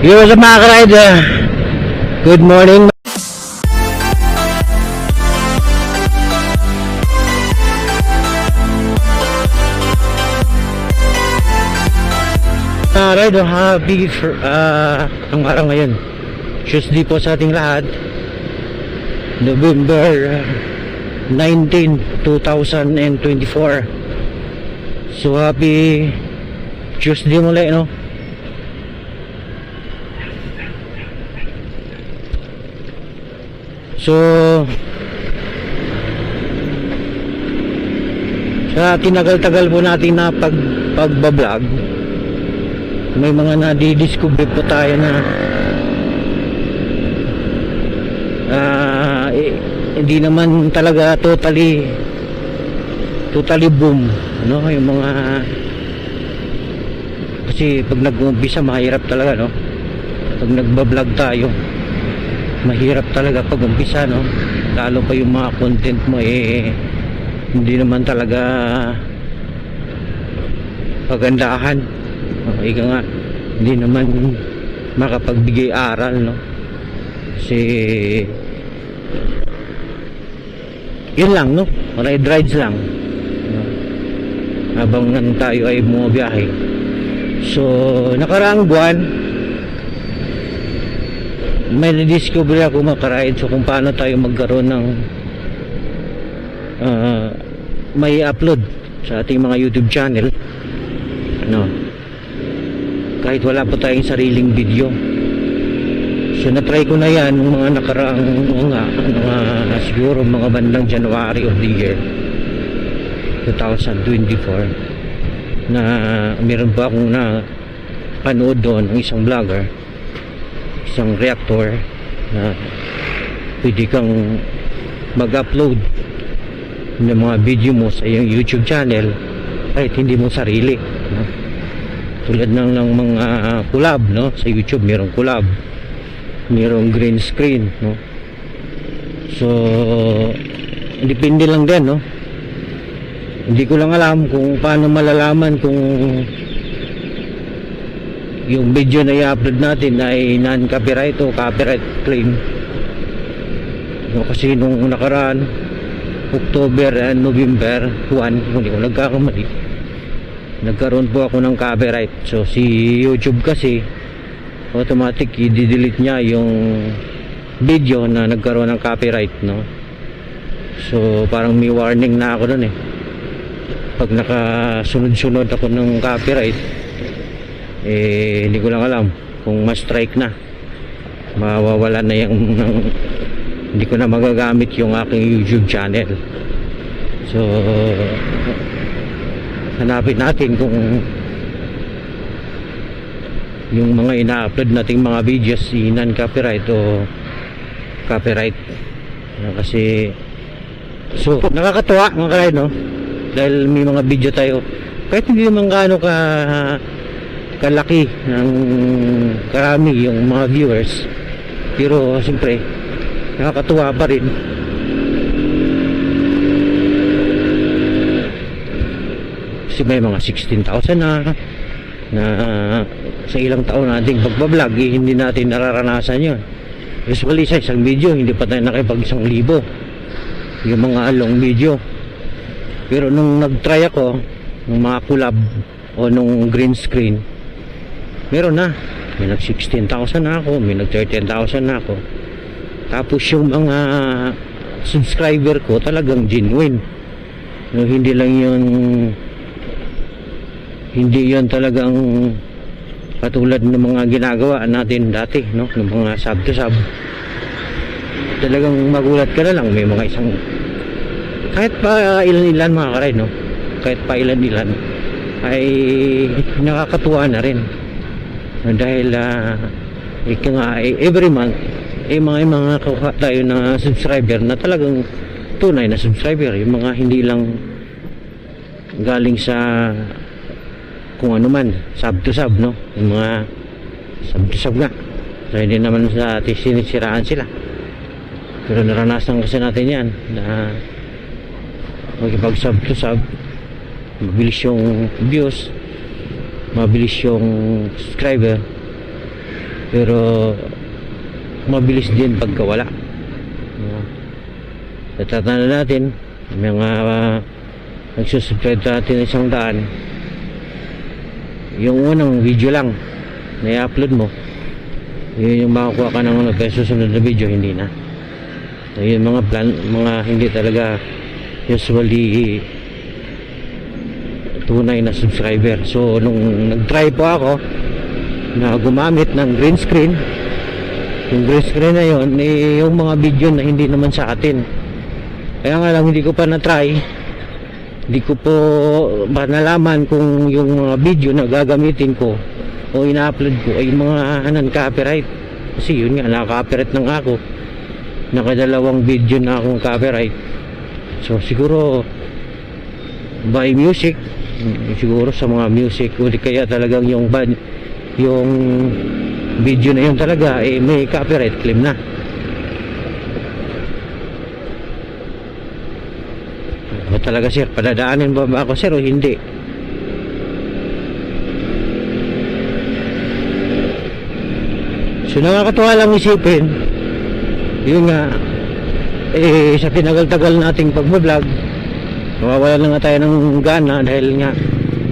Yo, sa mga ka-rider. Good morning. Uh, rider, happy for, uh, ang araw ngayon. Tuesday po sa ating lahat. November uh, 19, 2024. So happy Tuesday muli, no? So sa tinagal-tagal po natin na pag pagbablog may mga nadidiscover po tayo na ah, eh, hindi naman talaga totally totally boom no yung mga kasi pag nag-umpisa mahirap talaga no? Pag nagba-vlog tayo mahirap talaga pag umpisa no? Lalo pa yung mga content mo eh hindi naman talaga pagandahan. O, ika nga hindi naman makapagbigay aral no? Kasi yun lang no? Ride rides lang. No? habang tayo ay bumabiyahe. So nakaraang buwan may na-discover ako makaride so kung paano tayo magkaroon ng ah, may upload sa ating mga YouTube channel. No kahit wala po tayong sariling video. So na-try ko na yan ng mga nakaraang mga, mga siguro mga bandang January of the year 2024 na meron pa akong na panood doon ng isang vlogger isang reactor na pwede kang mag-upload ng mga video mo sa iyong YouTube channel kahit hindi mo sarili no? tulad ng, ng mga collab no? sa YouTube merong collab merong green screen no? so depende lang din no? hindi ko lang alam kung paano malalaman kung yung video na i-upload natin ay non-copyright o copyright claim. No, kasi nung nakaraan October and November 1 kung hindi ko nagkakamali. Nagkaroon po ako ng copyright. So si YouTube kasi automatic i-delete niya yung video na nagkaroon ng copyright no? So parang may warning na ako dun eh. Pag nakasunod-sunod ako ng copyright eh hindi ko lang alam kung ma-strike na. Mawawala na yung ng, hindi ko na magagamit yung aking YouTube channel. So hanapin natin kung yung mga ina-upload nating mga videos si non-copyright o copyright. Ano kasi so nakakatuwa mga kalay no? Dahil may mga video tayo. Kahit hindi naman gaano ka kalaki ng karami yung mga viewers. Pero siyempre nakakatuwa pa rin. Kasi may mga 16,000 na na sa ilang taon nating pagbablog eh, hindi natin nararanasan yun. Usually sa isang video hindi pa tayo nakipag isang libo. Yung mga long video. Pero nung nag-try ako ng mga collab o nung green screen meron na. May nag 16,000 na ako may nag 13,000 na ako. Tapos yung mga subscriber ko talagang genuine. No, hindi lang yun hindi yun talagang katulad ng mga ginagawa natin dati no? Ng mga sub to sub. Talagang magulat ka na lang may mga isang kahit pa ilan-ilan mga karay no? Kahit pa ilan-ilan ay nakakatuwa na rin dahil uh, ika nga eh, every month eh mga mga kuha tayo na subscriber na talagang tunay na subscriber. Yung mga hindi lang galing sa kung ano man sub to sub no? Yung mga sub to sub nga. So hindi naman sa atin sinisiraan sila. Pero naranasan kasi natin yan na magkipag sub to sub mabilis yung views mabilis yung subscriber Pero mabilis din pagka wala. Natin, mga uh, nagsusubscribe sa atin ng isang daan. Yung unang video lang na i-upload mo, yun yung makakuha ka ng ano, pero susunod na video, hindi na. So, yun mga plan, mga hindi talaga usually tunay na subscriber. So, nung nag-try po ako na gumamit ng green screen, yung green screen na yun, eh, yung mga video na hindi naman sa atin. Kaya nga lang, hindi ko pa na-try. Hindi ko po ba kung yung mga video na gagamitin ko o ina-upload ko ay mga non-copyright. Kasi yun nga, naka-copyright na nga ako. Nakadalawang video na akong copyright. So, siguro, by music, siguro sa mga music, o kaya talagang yung band, yung video na yun talaga, eh, may copyright claim na. Ba talaga sir, padadaanin ba ba ako sir o hindi? So nakakatuwa lang isipin, yun nga, eh sa tinagal-tagal nating pag-vlog, nawawala na nga tayo ng gana dahil nga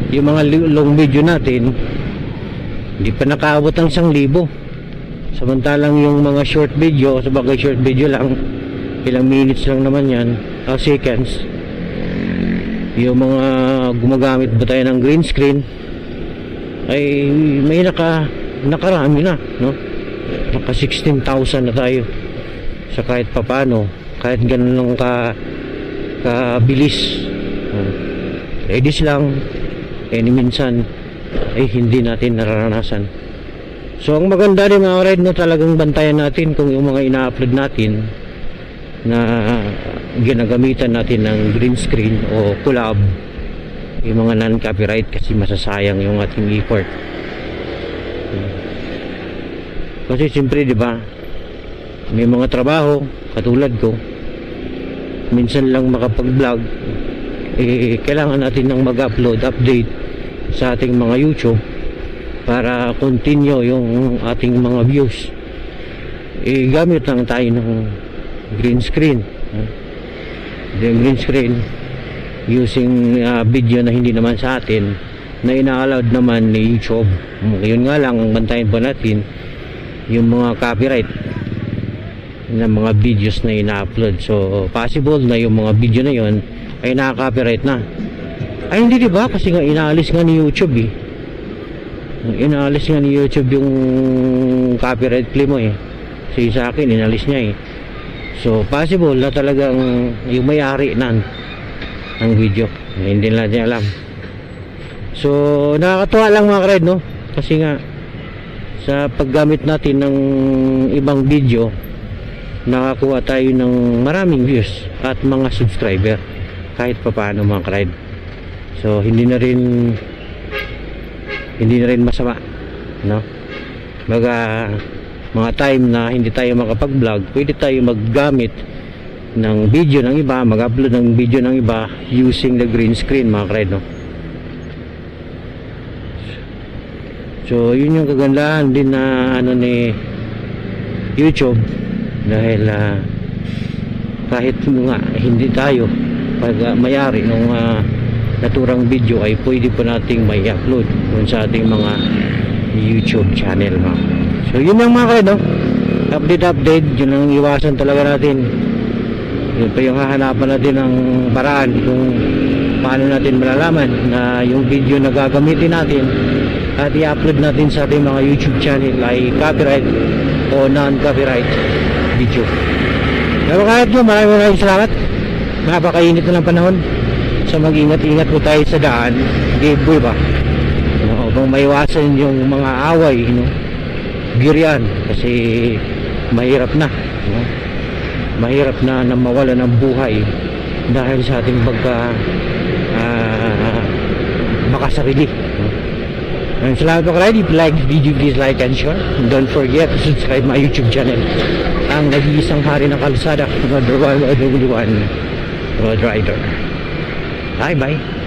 yung mga long video natin, hindi pa nakaabot ng isang libo. Samantalang yung mga short video, sabagay short video lang, ilang minutes lang naman yan, o seconds. Yung mga gumagamit ba tayo ng green screen, ay may naka, nakarami na, no? Naka 16,000 na tayo sa kahit papano, kahit ganun lang ka kabilis. Oh. Ladies lang, eh minsan ay hindi natin nararanasan. So ang maganda rin mga ride no talagang bantayan natin kung yung mga ina-upload natin na ginagamitan natin ng green screen o collab yung mga non-copyright kasi masasayang yung ating effort. Kasi siyempre, di ba, may mga trabaho katulad ko. Minsan lang makapag-vlog. Eh, kailangan natin ng mag-upload, update sa ating mga YouTube para continue yung ating mga views. Eh, gamit lang tayo ng green screen. The green screen using uh, video na hindi naman sa atin na ina-allowed naman ni YouTube. Yun nga lang, ang bantayan po natin yung mga copyright ng mga videos na ina-upload. So, possible na yung mga video na yon ay naka-copyright na. Ay, hindi diba? Kasi nga inaalis nga ni YouTube eh. Inaalis nga ni YouTube yung copyright claim mo eh. Kasi sa akin, inalis niya eh. So, possible na talagang yung may-ari nan ng video. Hindi niya alam. So, nakakatuwa lang mga kred, no? Kasi nga, sa paggamit natin ng ibang video, nakakuha tayo ng maraming views at mga subscriber kahit papaano mga kred. So, hindi na rin hindi na rin masama, no? Baga, mga time na hindi tayo makapag-vlog, pwede tayo maggamit ng video ng iba, mag-upload ng video ng iba using the green screen mga kred, no? So, yun yung kagandahan din na ano ni YouTube dahil ah, kahit nga hindi tayo pag ah, mayari ng naturang video ay pwede po nating may upload sa ating mga YouTube channel mga. So yun yung mga kayo no? Update update yun ang iwasan talaga natin. Yun pa yung hahanapan natin ng paraan kung paano natin malalaman na yung video na gagamitin natin at i-upload natin sa ating mga YouTube channel ay copyright o non-copyright video. Pero kahit nyo, maraming maraming salamat. Napakainit na ng panahon. So mag-ingat-ingat po tayo sa daan. Giveaway ba? No, kung maiwasan yung mga away, no? Gear yan. Kasi mahirap na. No? Mahirap na na mawala ng buhay dahil sa ating pagka uh, makasarili. No? And. If you like the video, please like and share. Don't forget to subscribe my YouTube channel. Ang nag-iisang hari ng kalsada, Road 1, Road 1, Road Rider. Bye-bye.